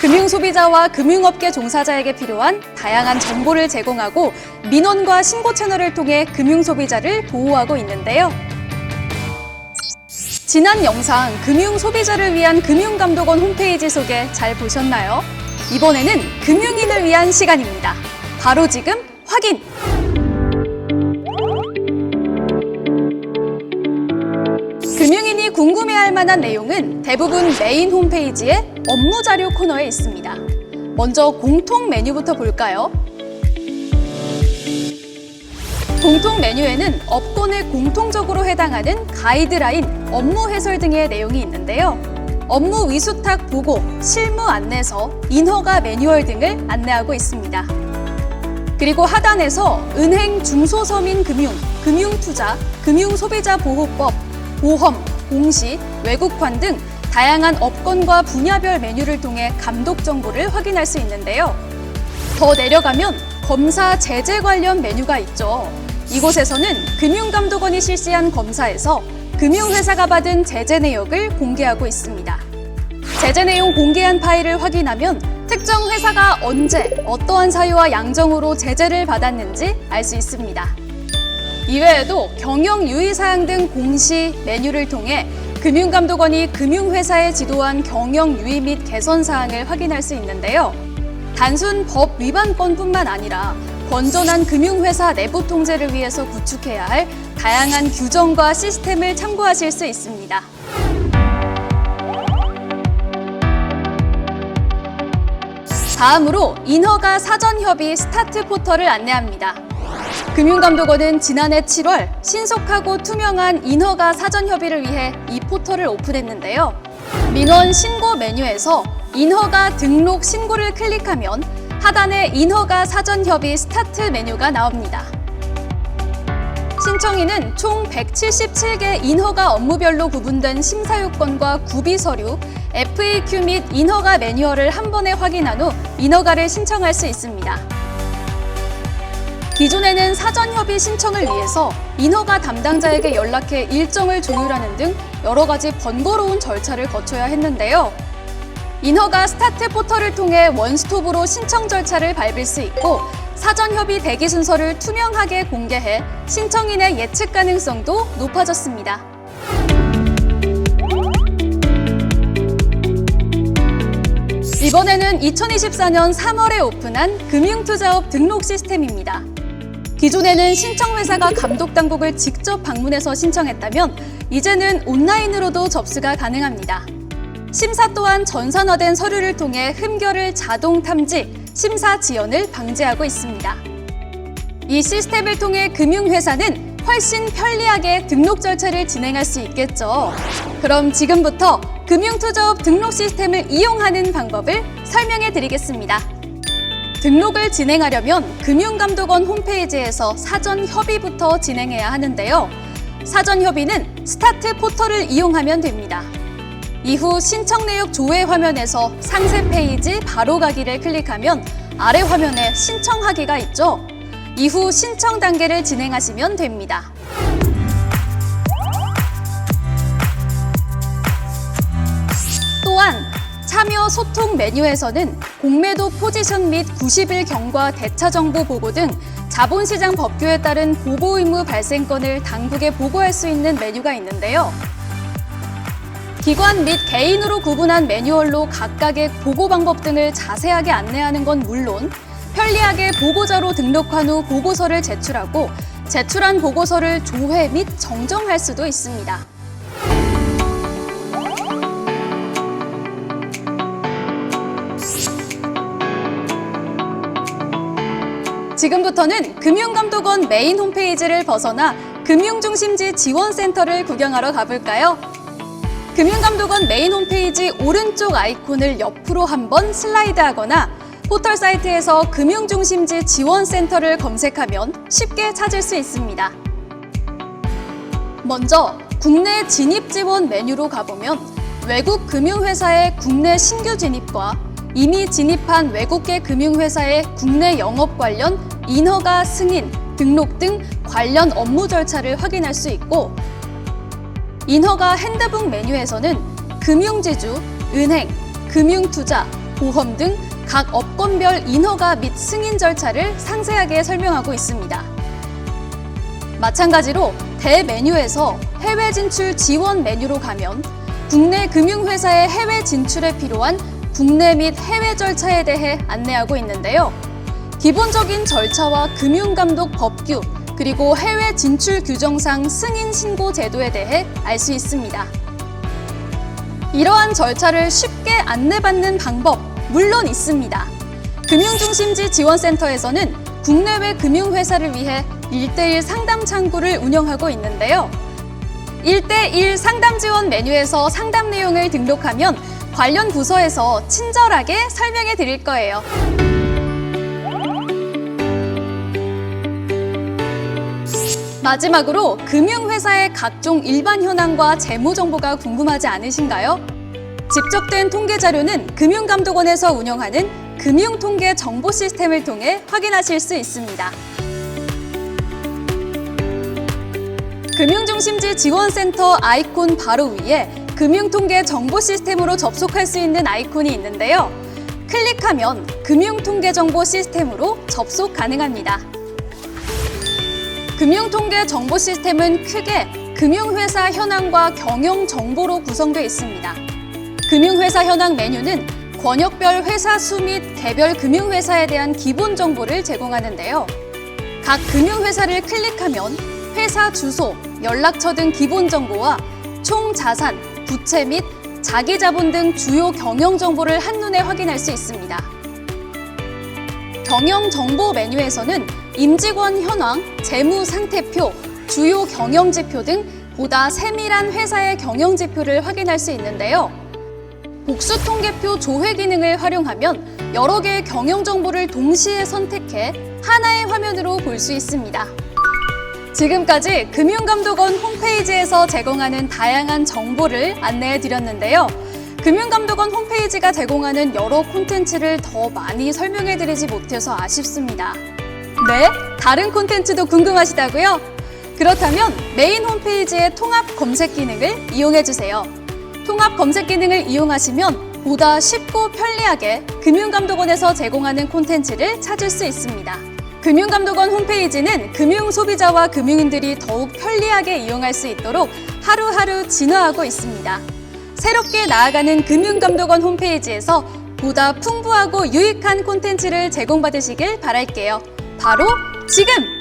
금융 소비자와 금융업계 종사자에게 필요한 다양한 정보를 제공하고 민원과 신고 채널을 통해 금융 소비자를 보호하고 있는데요. 지난 영상 금융 소비자를 위한 금융감독원 홈페이지 소개 잘 보셨나요? 이번에는 금융인을 위한 시간입니다. 바로 지금 확인! 궁금해할 만한 내용은 대부분 메인 홈페이지의 업무 자료 코너에 있습니다. 먼저 공통 메뉴부터 볼까요? 공통 메뉴에는 업권에 공통적으로 해당하는 가이드라인, 업무 해설 등의 내용이 있는데요. 업무 위수탁 보고, 실무 안내서, 인허가 매뉴얼 등을 안내하고 있습니다. 그리고 하단에서 은행 중소서민 금융, 금융투자, 금융소비자보호법, 보험, 공시, 외국환 등 다양한 업권과 분야별 메뉴를 통해 감독 정보를 확인할 수 있는데요. 더 내려가면 검사 제재 관련 메뉴가 있죠. 이곳에서는 금융감독원이 실시한 검사에서 금융회사가 받은 제재 내역을 공개하고 있습니다. 제재 내용 공개한 파일을 확인하면 특정 회사가 언제 어떠한 사유와 양정으로 제재를 받았는지 알 수 있습니다. 이외에도 경영 유의사항 등 공시 메뉴를 통해 금융감독원이 금융회사에 지도한 경영 유의 및 개선 사항을 확인할 수 있는데요. 단순 법 위반건뿐만 아니라 건전한 금융회사 내부 통제를 위해서 구축해야 할 다양한 규정과 시스템을 참고하실 수 있습니다. 다음으로 인허가 사전 협의 스타트 포털을 안내합니다. 금융감독원은 지난해 7월 신속하고 투명한 인허가 사전 협의를 위해 이 포털을 오픈했는데요. 민원 신고 메뉴에서 인허가 등록 신고를 클릭하면 하단에 인허가 사전 협의 스타트 메뉴가 나옵니다. 신청인은 총 177개 인허가 업무별로 구분된 심사 요건과 구비 서류, FAQ 및 인허가 매뉴얼을 한 번에 확인한 후 인허가를 신청할 수 있습니다. 기존에는 사전 협의 신청을 위해서 인허가 담당자에게 연락해 일정을 조율하는 등 여러 가지 번거로운 절차를 거쳐야 했는데요. 인허가 스타트 포털을 통해 원스톱으로 신청 절차를 밟을 수 있고 사전 협의 대기 순서를 투명하게 공개해 신청인의 예측 가능성도 높아졌습니다. 이번에는 2024년 3월에 오픈한 금융투자업 등록 시스템입니다. 기존에는 신청 회사가 감독 당국을 직접 방문해서 신청했다면 이제는 온라인으로도 접수가 가능합니다. 심사 또한 전산화된 서류를 통해 흠결을 자동 탐지, 심사 지연을 방지하고 있습니다. 이 시스템을 통해 금융회사는 훨씬 편리하게 등록 절차를 진행할 수 있겠죠. 그럼 지금부터 금융투자업 등록 시스템을 이용하는 방법을 설명해 드리겠습니다. 등록을 진행하려면 금융감독원 홈페이지에서 사전 협의부터 진행해야 하는데요. 사전 협의는 스타트 포털을 이용하면 됩니다. 이후 신청 내역 조회 화면에서 상세 페이지 바로 가기를 클릭하면 아래 화면에 신청하기가 있죠. 이후 신청 단계를 진행하시면 됩니다. 참여 소통 메뉴에서는 공매도 포지션 및 90일 경과 대차 정보 보고 등 자본시장 법규에 따른 보고 의무 발생권을 당국에 보고할 수 있는 메뉴가 있는데요. 기관 및 개인으로 구분한 매뉴얼로 각각의 보고 방법 등을 자세하게 안내하는 건 물론 편리하게 보고자로 등록한 후 보고서를 제출하고 제출한 보고서를 조회 및 정정할 수도 있습니다. 지금부터는 금융감독원 메인 홈페이지를 벗어나 금융중심지 지원센터를 구경하러 가볼까요? 금융감독원 메인 홈페이지 오른쪽 아이콘을 옆으로 한번 슬라이드하거나 포털 사이트에서 금융중심지 지원센터를 검색하면 쉽게 찾을 수 있습니다. 먼저 국내 진입 지원 메뉴로 가보면 외국 금융회사의 국내 신규 진입과 이미 진입한 외국계 금융회사의 국내 영업 관련 인허가 승인, 등록 등 관련 업무 절차를 확인할 수 있고 인허가 핸드북 메뉴에서는 금융지주, 은행, 금융투자, 보험 등 각 업권별 인허가 및 승인 절차를 상세하게 설명하고 있습니다. 마찬가지로 대 메뉴에서 해외 진출 지원 메뉴로 가면 국내 금융회사의 해외 진출에 필요한 국내 및 해외 절차에 대해 안내하고 있는데요. 기본적인 절차와 금융감독 법규, 그리고 해외 진출 규정상 승인 신고 제도에 대해 알 수 있습니다. 이러한 절차를 쉽게 안내받는 방법, 물론 있습니다. 금융중심지 지원센터에서는 국내외 금융회사를 위해 1대1 상담 창구를 운영하고 있는데요. 1대1 상담 지원 메뉴에서 상담 내용을 등록하면 관련 부서에서 친절하게 설명해 드릴 거예요. 마지막으로 금융회사의 각종 일반 현황과 재무 정보가 궁금하지 않으신가요? 집적된 통계 자료는 금융감독원에서 운영하는 금융통계 정보 시스템을 통해 확인하실 수 있습니다. 금융중심지 지원센터 아이콘 바로 위에 금융통계 정보 시스템으로 접속할 수 있는 아이콘이 있는데요. 클릭하면 금융통계 정보 시스템으로 접속 가능합니다. 금융통계 정보 시스템은 크게 금융회사 현황과 경영 정보로 구성되어 있습니다. 금융회사 현황 메뉴는 권역별 회사 수 및 개별 금융회사에 대한 기본 정보를 제공하는데요. 각 금융회사를 클릭하면 회사 주소, 연락처 등 기본 정보와 총 자산, 부채 및 자기 자본 등 주요 경영 정보를 한눈에 확인할 수 있습니다. 경영 정보 메뉴에서는 임직원 현황, 재무 상태표, 주요 경영 지표 등 보다 세밀한 회사의 경영 지표를 확인할 수 있는데요. 복수 통계표 조회 기능을 활용하면 여러 개의 경영 정보를 동시에 선택해 하나의 화면으로 볼 수 있습니다. 지금까지 금융감독원 홈페이지에서 제공하는 다양한 정보를 안내해 드렸는데요. 금융감독원 홈페이지가 제공하는 여러 콘텐츠를 더 많이 설명해 드리지 못해서 아쉽습니다. 네? 다른 콘텐츠도 궁금하시다고요? 그렇다면 메인 홈페이지의 통합 검색 기능을 이용해 주세요. 통합 검색 기능을 이용하시면 보다 쉽고 편리하게 금융감독원에서 제공하는 콘텐츠를 찾을 수 있습니다. 금융감독원 홈페이지는 금융 소비자와 금융인들이 더욱 편리하게 이용할 수 있도록 하루하루 진화하고 있습니다. 새롭게 나아가는 금융감독원 홈페이지에서 보다 풍부하고 유익한 콘텐츠를 제공받으시길 바랄게요. 바로 지금!